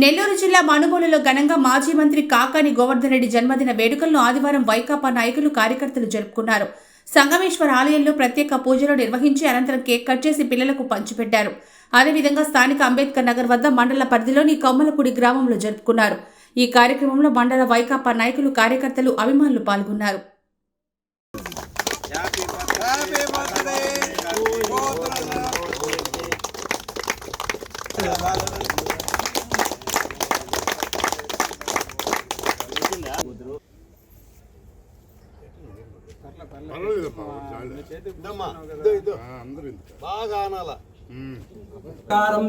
నెల్లూరు జిల్లా మనుబోలులో ఘనంగా మాజీ మంత్రి కాకాని గోవర్ధన్ రెడ్డి జన్మదిన వేడుకలను ఆదివారం వైకాపా నాయకులు కార్యకర్తలు జరుపుకున్నారు. సంగమేశ్వర ఆలయంలో ప్రత్యేక పూజలు నిర్వహించి అనంతరం కేక్ కట్ చేసి పిల్లలకు పంచిపెట్టారు. అదేవిధంగా స్థానిక అంబేద్కర్ నగర్ వద్ద మండల పరిధిలోని కమ్మలపూడి గ్రామంలో జరుపుకున్నారు. ఈ కార్యక్రమంలో మండల వైకాపా నాయకులు కార్యకర్తలు అభిమానులు పాల్గొన్నారు.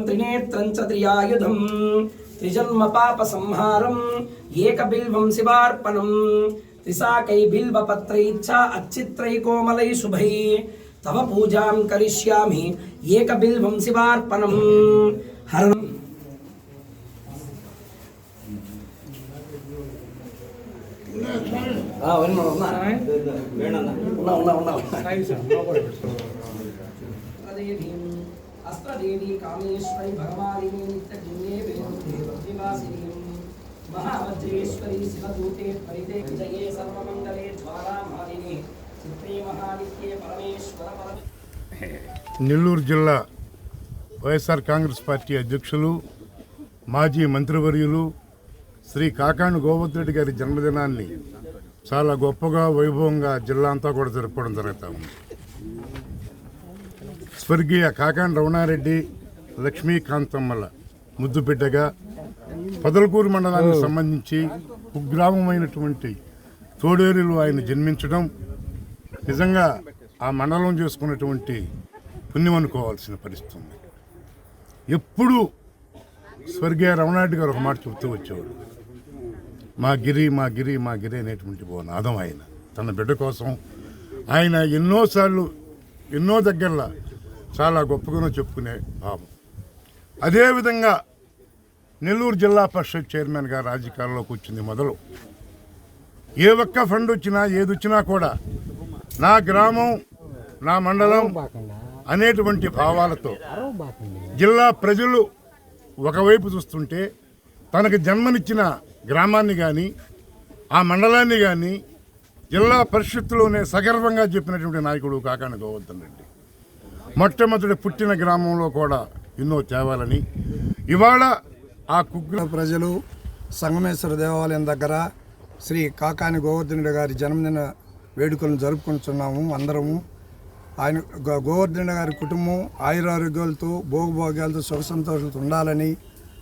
త్రినేత్రం త్రియాయుధం త్రిజన్మ పాప సంహారం ఏకబిల్వం శివార్పణం త్రిశాకై బిల్వపత్రై చ అచ్చిత్రై కోమలై శుభై తవ పూజాం కరిష్యామి ఏకబిల్వం శివార్పణం హరం ఆ, ఉన్నా, ఉన్నా. ఉన్నా, ఉన్నా, ఉన్నా, ఉన్నా. అస్త్రదేవీం అస్త్రదేవీ కామేశ్వరి భగవానిని నిత్యజన్యే వేణుదేవనివాసినీం మహావజ్రేశ్వరి శివదూతే పరితే విజయే సర్వమంగళే జ్వాలామాలిని. చిత్రే మహానిత్యే పరమేశ్వర పరమ నెల్లూరు జిల్లా వైఎస్ఆర్ కాంగ్రెస్ పార్టీ అధ్యక్షులు మాజీ మంత్రివర్యులు శ్రీ కాకాణి గోవర్ధరెడ్డి గారి జన్మదినాన్ని చాలా గొప్పగా వైభవంగా జిల్లా అంతా కూడా జరుపుకోవడం జరుగుతూ ఉంది. స్వర్గీయ కాకాని రమణారెడ్డి లక్ష్మీకాంతమ్మల ముద్దుబిడ్డగా పొదలకూరు మండలానికి సంబంధించి కుగ్రామమైనటువంటి తోడేరులో ఆయన జన్మించడం నిజంగా ఆ మండలం చేసుకున్నటువంటి పుణ్యం అనుకోవాల్సిన పరిస్థితి ఉంది. ఎప్పుడు స్వర్గీయ రమణారెడ్డి గారు ఒక మాట చెబుతూ వచ్చేవాడు మా గిరి మా గిరి మా గిరి అనేటువంటి ఓ నాదం ఆయన. తన బిడ్డ కోసం ఆయన ఎన్నోసార్లు ఎన్నో దగ్గరలా చాలా గొప్పగానో చెప్పుకునే భావం. అదేవిధంగా నెల్లూరు జిల్లా పరిషత్ చైర్మన్గా రాజకీయాల్లోకి వచ్చింది మొదలు. ఏ ఒక్క ఫండ్ వచ్చినా ఏది వచ్చినా కూడా నా గ్రామం నా మండలం అనేటువంటి భావాలతో జిల్లా ప్రజలు ఒకవైపు చూస్తుంటే తనకు జన్మనిచ్చిన గ్రామాన్ని కానీ ఆ మండలాన్ని కానీ జిల్లా పరిషత్తులోనే సగర్వంగా చెప్పినటువంటి నాయకుడు కాకాని గోవర్ధన్ రెడ్డి. మొట్టమొదటి పుట్టిన గ్రామంలో కూడా ఎన్నో తేవాలని. ఇవాళ ఆ కుగ్ర ప్రజలు సంగమేశ్వర దేవాలయం దగ్గర శ్రీ కాకాని గోవర్ధనుడు గారి జన్మదిన వేడుకలను జరుపుకుంటున్నాము అందరము. ఆయన గోవర్ధనుడు గారి కుటుంబం ఆయురారోగ్యాలతో భోగభోగాలతో సుఖ సంతోషాలతో ఉండాలని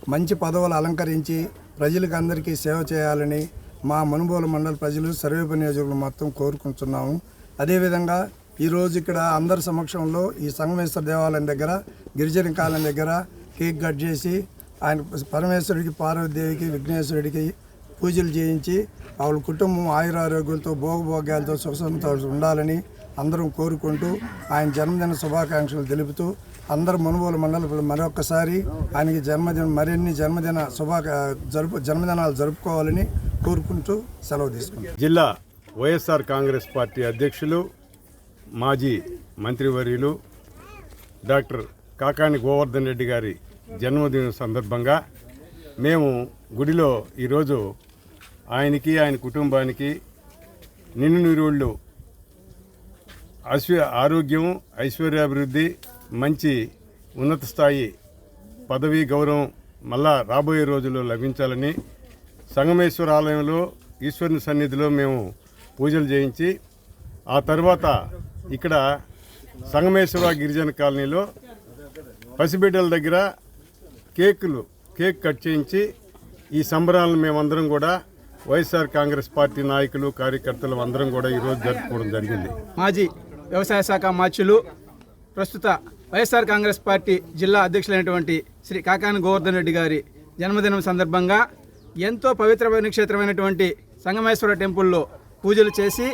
మంచి పదవులు అలంకరించి ప్రజలకు అందరికీ సేవ చేయాలని మా మనుబోల మండల ప్రజలు సర్వేప నియోజకవర్గం మొత్తం కోరుకుంటున్నాము. అదేవిధంగా ఈరోజు ఇక్కడ అందరి సమక్షంలో ఈ సంగమేశ్వర దేవాలయం దగ్గర గిరిజన కాలం దగ్గర కేక్ కట్ చేసి ఆయన పరమేశ్వరుడికి పార్వతీదేవికి విఘ్నేశ్వరుడికి పూజలు చేయించి వాళ్ళ కుటుంబం ఆయురారోగ్యంతో భోగభోగ్యాలతో సుఖ ఉండాలని అందరం కోరుకుంటూ ఆయన జన్మదిన శుభాకాంక్షలు తెలుపుతూ అందరు మునుగోలు మండలి మరొకసారి ఆయనకి జన్మదిన మరిన్ని జన్మదిన శుభా జరుపు జన్మదినాలు జరుపుకోవాలని కోరుకుంటూ సెలవు తీసుకుంటాం జిల్లా వైఎస్ఆర్ కాంగ్రెస్ పార్టీ అధ్యక్షులు మాజీ మంత్రివర్యులు డాక్టర్ కాకాని గోవర్ధన్ రెడ్డి గారి జన్మదినం సందర్భంగా మేము గుడిలో ఈరోజు ఆయనకి ఆయన కుటుంబానికి నిన్ను నిరుళ్ళు అశ్వ ఆరోగ్యం ఐశ్వర్యాభివృద్ధి మంచి ఉన్నత స్థాయి పదవి గౌరవం మళ్ళా రాబోయే రోజుల్లో లభించాలని సంగమేశ్వర ఆలయంలో ఈశ్వరుని సన్నిధిలో మేము పూజలు చేయించి ఆ తర్వాత ఇక్కడ సంగమేశ్వర గిరిజన కాలనీలో పసిబిడ్డల దగ్గర కేకులు కేక్ కట్ చేయించి ఈ సంబరాలను మేమందరం కూడా వైఎస్ఆర్ కాంగ్రెస్ పార్టీ నాయకులు కార్యకర్తలు అందరం కూడా ఈరోజు జరుపుకోవడం జరిగింది. మాజీ వ్యవసాయ శాఖ మాచులు ప్రస్తుత వైఎస్ఆర్ కాంగ్రెస్ పార్టీ జిల్లా అధ్యక్షులైనటువంటి శ్రీ కాకాని గోవర్ధన్ రెడ్డి గారి జన్మదినం సందర్భంగా ఎంతో పవిత్రమైన క్షేత్రమైనటువంటి సంగమేశ్వర టెంపుల్లో పూజలు చేసి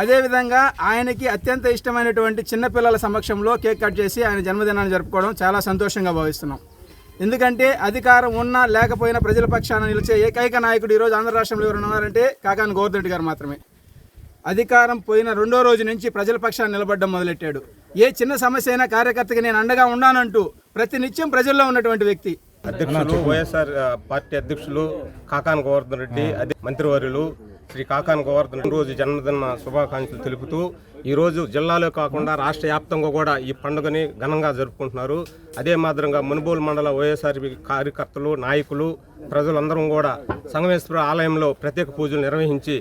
అదేవిధంగా ఆయనకి అత్యంత ఇష్టమైనటువంటి చిన్నపిల్లల సమక్షంలో కేక్ కట్ చేసి ఆయన జన్మదినాన్ని జరుపుకోవడం చాలా సంతోషంగా భావిస్తున్నాం. ఎందుకంటే అధికారం ఉన్నా లేకపోయినా ప్రజల పక్షాన నిలిచే ఏకైక నాయకుడు ఈరోజు ఆంధ్ర రాష్ట్రంలో ఎవరు ఉన్నారంటే కాకాని గోవర్ధన్ రెడ్డి గారు మాత్రమే. అధికారం పోయిన రెండో రోజు నుంచి ప్రజల పక్షాన్ని నిలబడడం మొదలెట్టాడు. ఏ చిన్న సమస్య అయినా కార్యకర్తకి నేను అండగా ఉన్నానంటూ ప్రతినిత్యం ప్రజల్లో ఉన్నటువంటి వ్యక్తి. అధ్యక్షులు వైఎస్ఆర్ పార్టీ అధ్యక్షులు కాకాన్ గోవర్ధన్ రెడ్డి అదే మంత్రివర్యులు శ్రీ కాకాన్ గోవర్ధన్ రెడ్డి రోజు జన్మదిన శుభాకాంక్షలు తెలుపుతూ ఈ రోజు జిల్లాలో కాకుండా రాష్ట్ర వ్యాప్తంగా కూడా ఈ పండుగని ఘనంగా జరుపుకుంటున్నారు. అదే మాత్రంగా మునుబోల్ మండల వైఎస్ఆర్ కార్యకర్తలు నాయకులు ప్రజలందరం కూడా సంగమేశ్వర ఆలయంలో ప్రత్యేక పూజలు నిర్వహించి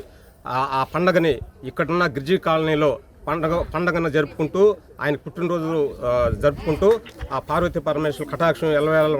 ఆ- ఆ పండగని ఇక్కడున్న గిరిజీ కాలనీలో పండగ పండగను జరుపుకుంటూ ఆయన పుట్టినరోజు జరుపుకుంటూ ఆ పార్వతీ పరమేశ్వరు కటాక్షం ఎల్లవేళ